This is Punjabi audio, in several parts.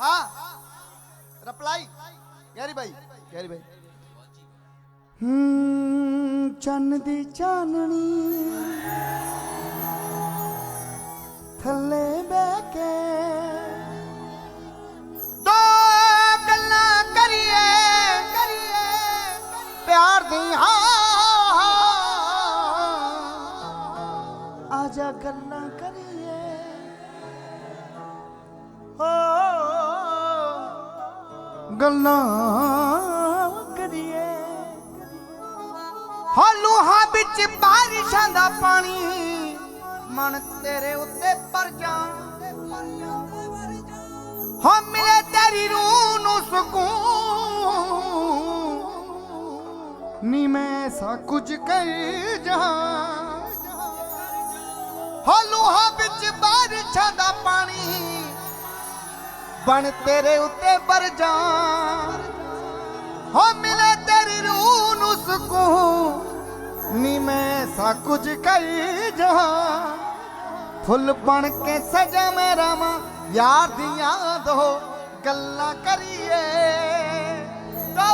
ਹਾਂ ਰਿਪਲਾਈ ਗੈਰੀ ਭਾਈ ਗੈਰੀ ਭਾਈ ਹੂੰ ਚੰਨ ਦੀ ਚਾਨਣੀ ਥੱਲੇ ਬਹਿ ਕੇ ਦੋ ਗੱਲਾਂ ਕਰੀਏ ਕਰੀਏ ਪਿਆਰ ਦੀਆਂ ਆਜਾ ਗੱਲਾਂ ਕਰੀਏ ਗੱਲਾਂ ਕਰੀਏ। ਹਾਲੂ ਹਾਂ ਵਿੱਚ ਬਾਰਿਸ਼ਾਂ ਦਾ ਪਾਣੀ, ਮਨ ਤੇਰੇ ਉੱਤੇ ਪਰ ਜਾ। ਹਾਂ ਮਿਲੇ ਤੇਰੀ ਰੂਹ ਨੂੰ ਸਕੂਨ। ਨੀ ਮੈਂ ਸਾ ਕੁਝ ਕਰ ਜਾ। ਹਾਲੂ ਹਾਂ ਵਿੱਚ ਬਾਰਿਸ਼ਾਂ ਦਾ ਬਣ ਤੇਰੇ ਉੱਤੇ ਪਰ ਜਾ ਹੋ ਮਿਲੇ ਤੇਰੀ ਰੂਹ ਨੂੰ ਸਕੂਨ। ਨੀ ਮੈਂ ਸਾ ਕੁਝ ਕਈ ਜਹਾਂ ਫੁੱਲ ਬਣ ਕੇ ਸਜਾ ਮੇਰਾ ਮਾਂ ਯਾਰ ਦੀਆਂ ਦੋ ਗੱਲਾਂ ਕਰੀਏ। ਦੋ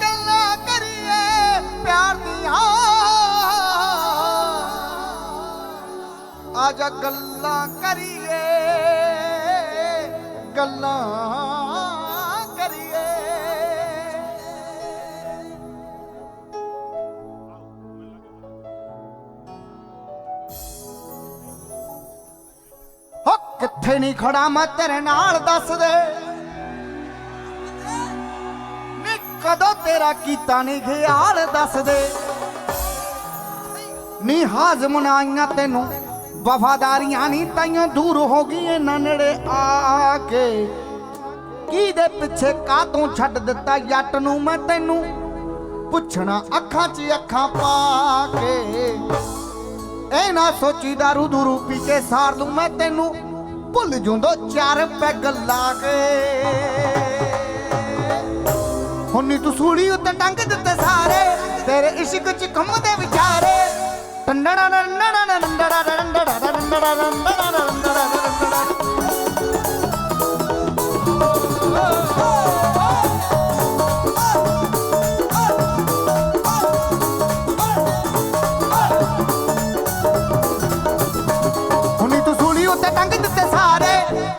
ਗੱਲਾਂ ਕਰੀਏ ਪਿਆਰ ਦੀਆਂ। ਆਜਾ ਗੱਲਾਂ ਕਰੀਏ। ਗੱਲਾਂ ਕਰੀਏ। ਹੋ, ਕਿੱਥੇ ਨਹੀਂ ਖੜਾ ਮੈਂ ਤੇਰੇ ਨਾਲ, ਦੱਸ ਦੇ। ਨੀ, ਕਦੋਂ ਤੇਰਾ ਕੀਤਾ ਨਹੀਂ ਖਿਆਲ, ਦੱਸ ਦੇ। ਨੀ, ਹਾਜ਼ਮ ਨਾ ਆਈਆਂ ਤੈਨੂੰ। ਵਫਾਦਾਰੀਆਂ ਨਹੀਂ ਤਾਈਆਂ ਦੂਰ ਹੋ ਗਈ ਨਾ ਨੇੜੇ ਆ ਕੇ ਕੀ ਦੇ ਪਿੱਛੇ ਕਾ ਤੂੰ ਛੱਡ ਦਿੱਤਾ ਜੱਟ ਨੂੰ ਮੈਂ ਤੈਨੂੰ ਪੁੱਛਣਾ ਅੱਖਾਂ 'ਚ ਅੱਖਾਂ ਪਾ ਕੇ ਇਹ ਨਾ ਸੋਚੀ ਦਾਰੂ ਦੂਰੂ ਪੀ ਕੇ ਸਾਰ ਦੂੰ ਮੈਂ ਤੈਨੂੰ ਭੁੱਲ ਜੂੰਦੋ ਚਾਰ ਪੈਗ ਲਾ ਕੇ ਹੁਣ ਤੂੰ ਸੂੜੀ ਉੱਤੇ ਟੰਗ ਦਿੱਤੇ ਸਾਰੇ ਤੇਰੇ ਇਸ਼ਕ ਚ ਕੰਮਦੇ ਵਿਚਾਰੇ ਟੰਡੜਾ ਨੰਡੜਾ ਨੰਡੜਾ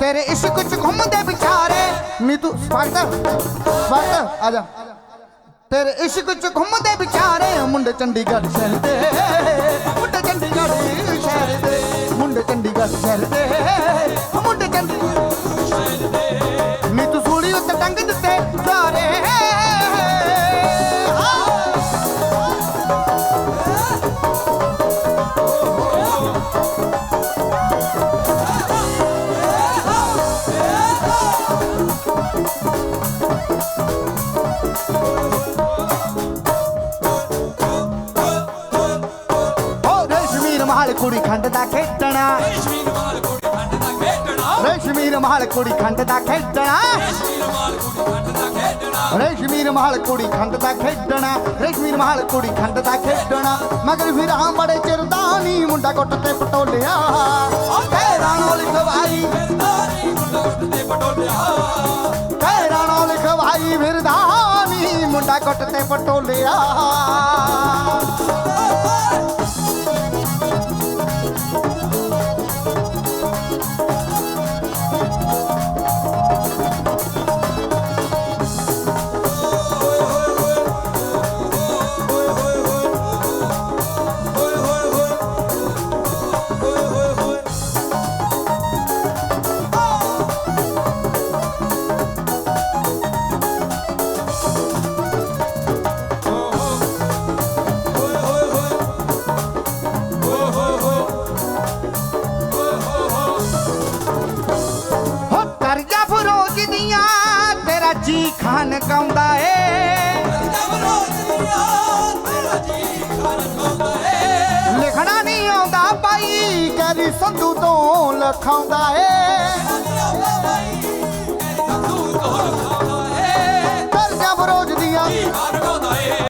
ਤੇਰੇ ਇਸ਼ਕ ਚ ਘੁੰਮਦੇ ਵਿਚਾਰੇ। ਨੀ ਤੂੰ ਸਵਾਗਤ ਸਵਾਗਤ ਆ ਜਾ। ਤੇਰੇ ਇਸ਼ਕ ਚ ਘੁੰਮਦੇ ਵਿਚਾਰੇ, ਮੁੰਡੇ ਚੰਡੀਗੜ੍ਹ ਸ਼ਹਿਰ ਦੇ। ਮੁੰਡੇ ਚੰਡੀਗੜ੍ਹ ਸ਼ਹਿਰ ਦੇ, ਮੁੰਡੇ ਚੰਡੀਗੜ੍ਹ ਸ਼ਹਿਰ ਦੇ। ਮੁੰਡੇ ਚੰਡੀਗੜ੍ਹ ਕੁੜੀ ਖੰਡ ਦਾ ਖੇਡਣਾ। ਰੇਸ਼ਮੀ ਰੁਮਾਲ ਕੁੜੀ ਖੰਡ ਦਾ ਖੇਡਣਾ। ਰੇਸ਼ਮੀਰ ਮਹਾਲ ਕੁੜੀ ਖੰਡ ਦਾ ਖੇਡਣਾ। ਰੇਸ਼ਮੀ ਰੁਮਾਲ ਕੁੜੀ ਖੰਡ ਦਾ ਖੇਡਣਾ। ਰੇਸ਼ਮੀਰ ਮਹਾਲ ਕੁੜੀ ਖੰਡ ਦਾ ਖੇਡਣਾ ਮਗਰ ਫਿਰ ਹਾਂ ਬੜੇ ਚਿਰ ਦਾ ਮੁੰਡਾ ਕੁੱਟ ਤੇ ਪਟੋਲਿਆ। ਕਹਿਰਾਂ ਨਾਲ ਲਿਖਵਾਈ ਫਿਰਦਾਰੀ ਮੁੰਡਾ ਉੱਠ ਤੇ ਪਟੋਲਿਆ ਕਹਿਰਾਂ ਨਾਲ ਲਿਖਵਾਈ ਫਿਰਦਾ ਨੀ ਮੁੰਡਾ ਕੁੱਟ ਤੇ ਪਟੋਲਿਆ। ਜੀ ਖਾਨ ਗਾਉਂਦਾ ਏ। ਲਿਖਣਾ ਨਹੀਂ ਆਉਂਦਾ ਭਾਈ ਕਰੀ ਸੰਧੂ ਤੋਂ ਲਖਾਉਂਦਾ ਏ।